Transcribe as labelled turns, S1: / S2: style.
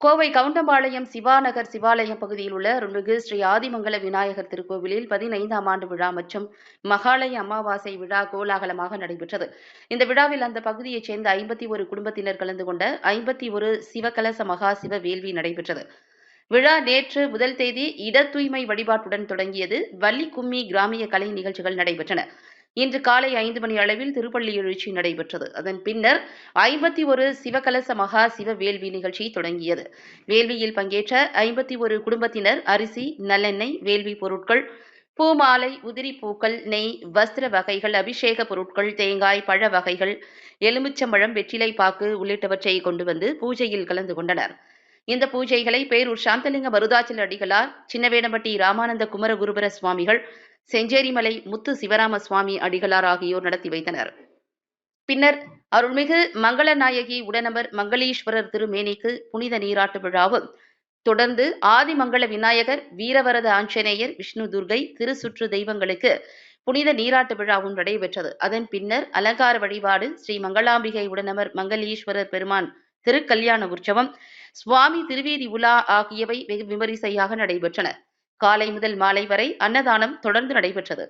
S1: கோவை கவுண்டம்பாளையம் சிவாநகர் சிவாலயம் பகுதியில் உள்ள அருள்மிகு ஸ்ரீ ஆதிமங்கல விநாயகர் திருக்கோவிலில் பதினைந்தாம் ஆண்டு விழா மற்றும் மகாலய அமாவாசை விழா கோலாகலமாக நடைபெற்றது. இந்த விழாவில் அந்த பகுதியைச் சேர்ந்த ஐம்பத்தி ஒரு குடும்பத்தினர் கலந்து கொண்ட ஐம்பத்தி ஒரு சிவகலச மகா சிவ வேள்வி நடைபெற்றது. விழா நேற்று முதல் தேதி இட தூய்மை வழிபாட்டுடன் தொடங்கியது வள்ளி கும்மி கிராமிய கலை நிகழ்ச்சிகள் நடைபெற்றன. இன்று காலை ஐந்து மணி அளவில் திருப்பள்ளி எழுச்சி நடைபெற்றது. அதன் பின்னர் ஐம்பத்தி ஒரு சிவகலச மகா சிவ வேள்வி நிகழ்ச்சி தொடங்கியது. வேள்வியில் பங்கேற்ற ஐம்பத்தி ஒரு குடும்பத்தினர் அரிசி நல்லெண்ணெய் வேள்வி பொருட்கள் பூமாலை உதிரி பூக்கள் நெய் வஸ்திர வகைகள் அபிஷேக பொருட்கள் தேங்காய் பழ வகைகள் எலுமிச்சம்பழம் வெற்றிலை பாக்கு உள்ளிட்டவற்றை கொண்டு வந்து பூஜையில் கலந்து கொண்டனர். இந்த பூஜைகளை பேரூர் சாந்தலிங்க மருதாச்சல அடிகளார் சின்னவேடம்பட்டி ராமானந்த குமரகுருபர சுவாமிகள் செஞ்சேரிமலை முத்து சிவராம சுவாமி அடிகளார் ஆகியோர் நடத்தி வைத்தனர். பின்னர் அருள்மிகு மங்களநாயகி உடனமர் மங்களீஸ்வரர் திருமேனிக்கு புனித நீராட்டு விழாவும் தொடர்ந்து ஆதிமங்கள விநாயகர் வீரவரத ஆஞ்சநேயர் விஷ்ணு துர்கை திருசுற்று தெய்வங்களுக்கு புனித நீராட்டு விழாவும் நடைபெற்றது. அதன் பின்னர் அலங்கார வழிபாடு ஸ்ரீ மங்களாம்பிகை உடனமர் மங்களீஸ்வரர் பெருமான் திருக்கல்யாண உற்சவம் சுவாமி திருவீதி உலா ஆகியவை வெகு விமரிசையாக நடைபெற்றன. காலை முதல் மாலை வரை அன்னதானம் தொடர்ந்து நடைபெற்றது.